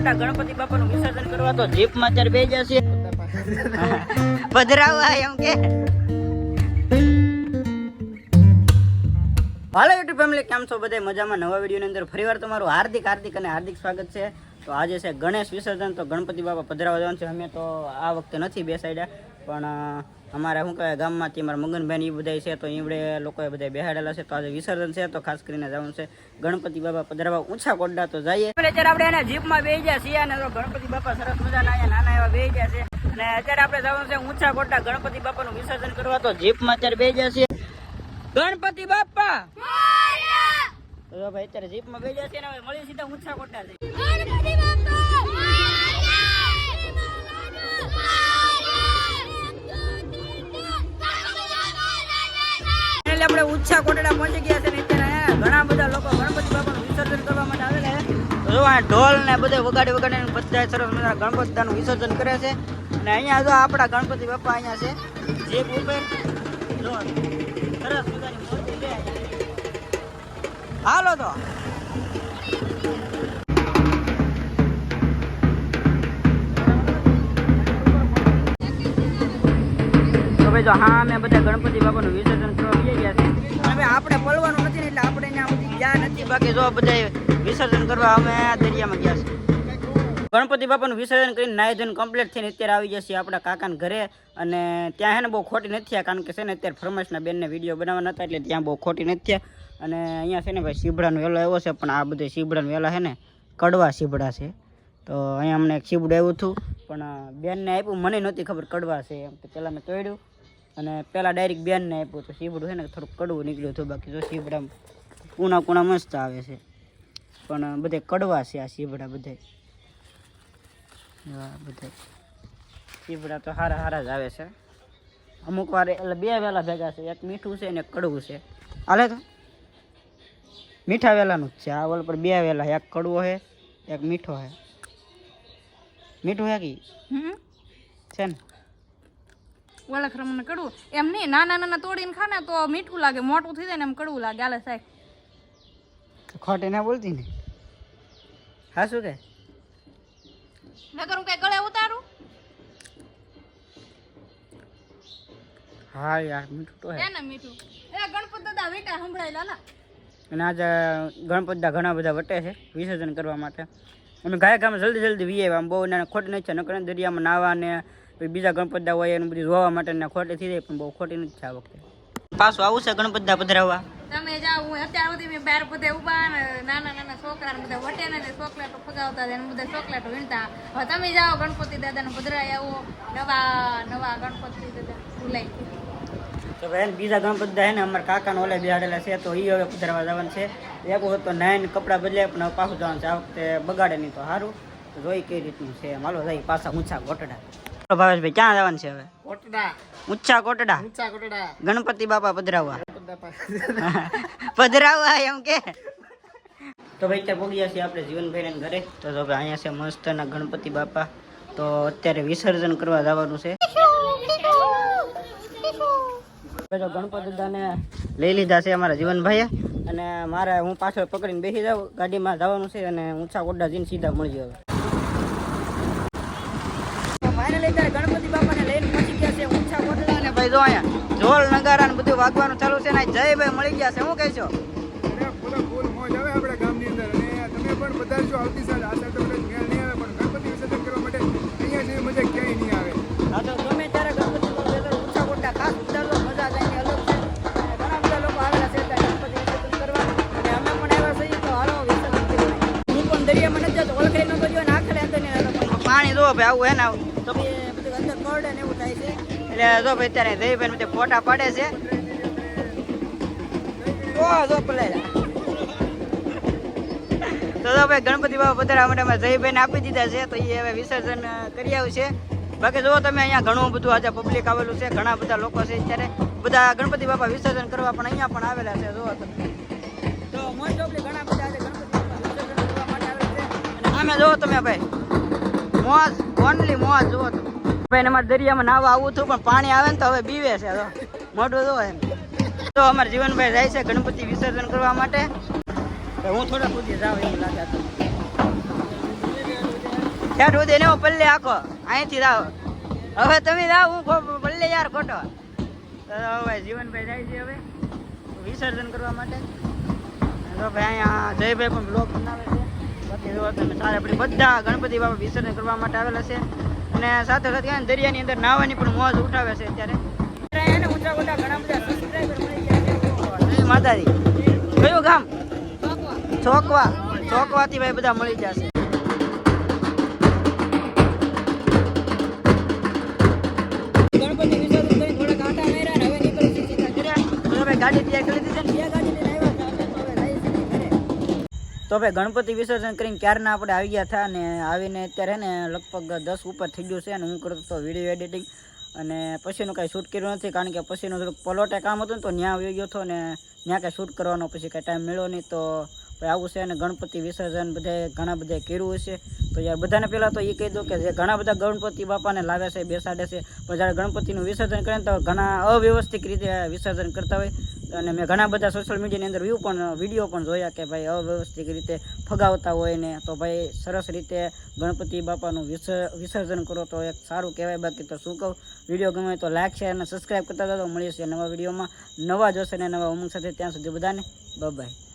Quota Ganpati બાપાનું વિસર્જન કરવા તો જીપમાં અત્યારે બે જશે. પધરાવા એમ કે. હાલો યુટ્યુબ ફેમિલી કેમ છો બધા મજામાં? નવા વિડીયોની અંદર ફરીવાર તમારું હાર્દિક હાર્દિક અને હાર્દિક સ્વાગત છે. તો આજે છે ગણેશ વિસર્જન તો ગણપતિ બાપા પધરાવા જવાનું છે. અમે તો આ વખતે નથી બેસાડ્યા પણ અમારે શું કહેવાય ગામમાંથી અમારા મગનભાઈ એ બધા છે તો એવડે લોકોએ બધા બેહાડેલા છે તો આજે વિસર્જન છે તો ખાસ કરીને જવાનું છે ગણપતિ બાપા પધરાવા ઊંચા કોડા તો જઈએ. અત્યારે આપણે એના જીપમાં બેસી ગયા છીએ અને ગણપતિ બાપા સરસ મજાના અહીંયા નાના એવા બેસી ગયા છે. અને અત્યારે આપણે જવાનું છે ઊંચા કોટા ગણપતિ બાપાનું વિસર્જન કરવા તો જીપમાં અત્યારે બેસી ગયા છીએ. ગણપતિ બાપા! ભાઈ અત્યારે જીપમાં બેસી ગયા છે હવે મળી સીધા ઊંચા કોટા છે એટલે આપણે ઉચ્છા કોટડા પહોંચી ગયા છે ને અત્યારે ઘણા બધા લોકો ગણપતિ બાપાનું વિસર્જન કરવા માટે આવેલા છે. જો આ ઢોલ ને બધે વગાડી વગાડીને બધા સરસ મજા ગણપતિ દાદાનું વિસર્જન કરે છે. અને અહીંયા જો આપણા ગણપતિ બાપા અહીંયા છે, જે ઉપર સરસ મજાની મૂર્તિ છે. હાલો તો. તો ભાઈ જો હા અમે બધા ગણપતિ બાપાનું વિસર્જન કરવા જઈ ગયા છે. હવે આપણે પલવાનું નથી એટલે આપણે ત્યાં બધી ગયા નથી. બાકી જો બધા વિસર્જન કરવા અમે દરિયામાં ગયા છે ગણપતિ બાપાનું વિસર્જન કરીને નાઈ ધોઈને કમ્પ્લીટ થઈને અત્યારે આવી જશે આપણા કાકાના ઘરે. અને ત્યાં હે ને બહુ ખોટી નથી થયા, કારણ કે છે ને અત્યારે ફરમાઈશના બેનને વીડિયો બનાવવાના હતા એટલે ત્યાં બહુ ખોટી નથી થયા. અને અહીંયા છે ને ભાઈ શીબડાનો વેલો આવ્યો છે, પણ આ બધે શીબડાનો વેલા છે ને કડવા શીબડા છે. તો અહીંયા અમને એક શીબડું આવ્યું હતું, પણ બેનને આપ્યું, મને નહોતી ખબર કડવા છે એમ. તો પહેલાં મેં તોડ્યું અને પહેલાં ડાયરેક્ટ બેનને આપ્યું તો શીબડું છે ને થોડુંક કડવું નીકળ્યું હતું બાકી જો શીબડા કૂણા કૂણા મસ્ત આવે છે. પણ બધે કડવા છે આ શીબડા બધે. બધે. શીબડા તો સારા સારા જ આવે છે. અમુક વાર એટલે બે વેલા ભેગા છે એક મીઠું છે ને એક કડવું છે. હાલે તો. મીઠા વેલાનું જ છે આ ઓલ પર બે વેલા એક કડવો છે એક મીઠો છે. મીઠું છે કે છે ને? ઓલા ખરમને કડવું. એમ નહીં નાના નાના તોડીને ખાને તો મીઠું લાગે મોટું થઈ જાય ને એમ કડવું લાગે. આલે સાહેબ. ખોટી ના બોલતી ને. હા શું કે? નકર હું કઈ ગળે ઉતારું? હા યાર મીઠું તો હે. ને મીઠું. એ ગણપત દાદા વેટા સંભળાય લાલા અને આજે ગણપતિદા ઘણા બધા વટે છે વિસર્જન કરવા માટે. અમે ગાય ગામ જલ્દી જલ્દી વીએ આમ બહુ એને ખોટ નહીં છે નકર દરિયામાં નાવા ને પછી બીજા ગણપતિદા હોય એનું બધું જોવા માટે ને ખોટી થઈ જાય પણ બહુ ખોટી નથી આ વખતે. પાછું આવું છે ગણપતિદા પધરાવવા? તમે જાઓ હું અત્યાર સુધી મેં બાર બધે ઊભા ને નાના નાના છોકરા ને બધા વટે ને ચોકલેટો ફગાવતા હતા ને બધા ચોકલેટો વીણતા. હવે તમે જાઓ ગણપતિ દાદાને પધરાય આવો નવા નવા ગણપતિ દાદા ભૂલાઈ તો ભાઈ બીજા ગણપતિદા છે ને અમારા કાકાને ઓલે બિહાડેલા છે તો એ હવે પધરાવા જવાનું છે. એક વખત તો નાઈને કપડાં બદલે પણ હવે પાછું જવાનું છે. આ વખતે બગાડે નહીં તો સારું તો જોઈ કઈ રીતનું છે માલો જાય પાછા ઊંચા કોટડા તો ભાવેશભાઈ ક્યાં જવાનું છે હવે? કોટડા. ઊંચા કોટડા? ઊંચા કોટડા. ગણપતિ બાપા પધરાવવા. પધરાવવા. એમ કે? તો ભાઈ ત્યાં પહોંચી છીએ આપણે જીવનભાઈ ઘરે. તો જો અહીંયા છે મસ્તના ગણપતિ બાપા. તો અત્યારે વિસર્જન કરવા જવાનું છે. તો ગણપતિ દાદાને લઈ લીધા છે અમારા જીવનભાઈએ. અને મારે હું પાછળ પકડીને બેસી જાઉં. ગાડીમાં જવાનું છે અને ઊંચા કોડા જઈને સીધા મળી હવે ઢોલ નગારા ને બધું વાગવાનું ચાલુ છે ને જયભાઈ મળી ગયા છે. શું કહેશો? અરે ફૂલો ફૂલ મોજ આવે આપણે ગામની અંદર. તમે પણ બધા જો આવતી સાલ તો કદાચ નહીં આવે પણ ગણપતિ વિસર્જન કરવા માટે અહીંયા જેવી મજા ક્યાંય નહીં આવે. હા તો ગમે ત્યારે ગણપતિ બાપા બેસો, ઊંચા કોટા ખાસ ઉતારજો મજા જાય અલગ છે. પણ જો ભાઈ આવું હે ને આવું. છે એટલે જો ભાઈ ત્યારે જયભાઈ બધે ફોટા પાડે છે, ઓ, જો તો જો ભાઈ ગણપતિ બાપા પધારવા માટે અમે જયભાઈને આપી દીધા છે, તો એ હવે વિસર્જન કરી કરી આવશે. બાકી જુઓ તમે અહીંયા ઘણું બધું આજે પબ્લિક આવેલું છે, ઘણા બધા લોકો છે અત્યારે. બધા ગણપતિ બાપા વિસર્જન કરવા પણ અહીંયા પણ આવેલા છે તમે. તો મોસ્ટ ઓફલી ઘણા બધા આજે ગણપતિ માટે આવેલા છે. અને આમે તમે ભાઈ, મોજ ઓનલી મોજ, જુઓ તમે. ભાઈ અમારે દરિયામાં નાવા આવું હતું, પણ પાણી આવે ને તો હવે બીવે છે તો મોઢું જુઓ એમ. તો અમારા જીવનભાઈ જાય છે ગણપતિ વિસર્જન કરવા માટે. હું થોડા સુધી જાઉં એવું લાગે તો. સુધી પલ્લે આખો. અહીંથી જાઓ. હવે તમે જાઓ હું પલ્લે યાર ખોટો. તો હવે જીવનભાઈ જાય છે હવે વિસર્જન કરવા માટે. તો ભાઈ અહીંયા જયભાઈ પણ બ્લોગ બનાવે છે. બાકી તમે સારા, આપણે બધા ગણપતિ બાપા વિસર્જન કરવા માટે આવેલા છે. અને સાથે સાથે દરિયાની અંદર નાહવાની પણ મોજ ઉઠાવે છે અત્યારે. ઊંચા ઘણા બધા સબસ્ક્રાઈબર મળી જય માતાજી. કયું ગામ? ચોકવા. ચોકવાથી ભાઈ બધા મળી જશે. ગાડી તૈયાર કરી દીધી ને બે ગાડી લઈને આવ્યા છે આપણે તો હવે જઈએ સીધા ઘરે. તો ભાઈ ગણપતિ વિસર્જન કરીને ક્યારના આપણે આવી ગયા હતા ને આવીને અત્યારે ને લગભગ દસ ઉપર થઈ ગયું છે અને હું કરતો હતો વીડિયો એડિટિંગ અને પછીનું કાંઈ શૂટ કર્યું નથી, કારણ કે પછીનું થોડુંક પલોટે કામ હતું ને તો ત્યાં આવી ગયો હતો ને ત્યાં કાંઈ શૂટ કરવાનો પછી કાંઈ ટાઈમ મળ્યો નહીં. તો ભાઈ આવું છે અને ગણપતિ વિસર્જન બધાએ ઘણા બધા કર્યું હશે તો યાર બધાને પહેલાં તો એ કહી દઉં કે જે ઘણા બધા ગણપતિ બાપાને લાવે છે, બેસાડે છે. પણ જ્યારે ગણપતિનું વિસર્જન કરે તો ઘણા અવ્યવસ્થિત રીતે વિસર્જન કરતા હોય. અને મેં ઘણા બધા સોશિયલ મીડિયાની અંદર વ્યૂ પણ વીડિયો પણ જોયા કે ભાઈ અવ્યવસ્થિત રીતે ફગાવતા હોય ને, તો ભાઈ સરસ રીતે ગણપતિ બાપાનું વિસર્જન કરો તો એક સારું કહેવાય. બાકી તો શું કહું વીડિયો ગમે તો લાઈક શેર અને સબસ્ક્રાઈબ કરતા તો છીએ નવા વિડીયોમાં નવા જોશે ને નવા ઉમંગ સાથે. ત્યાં સુધી બધાને બાય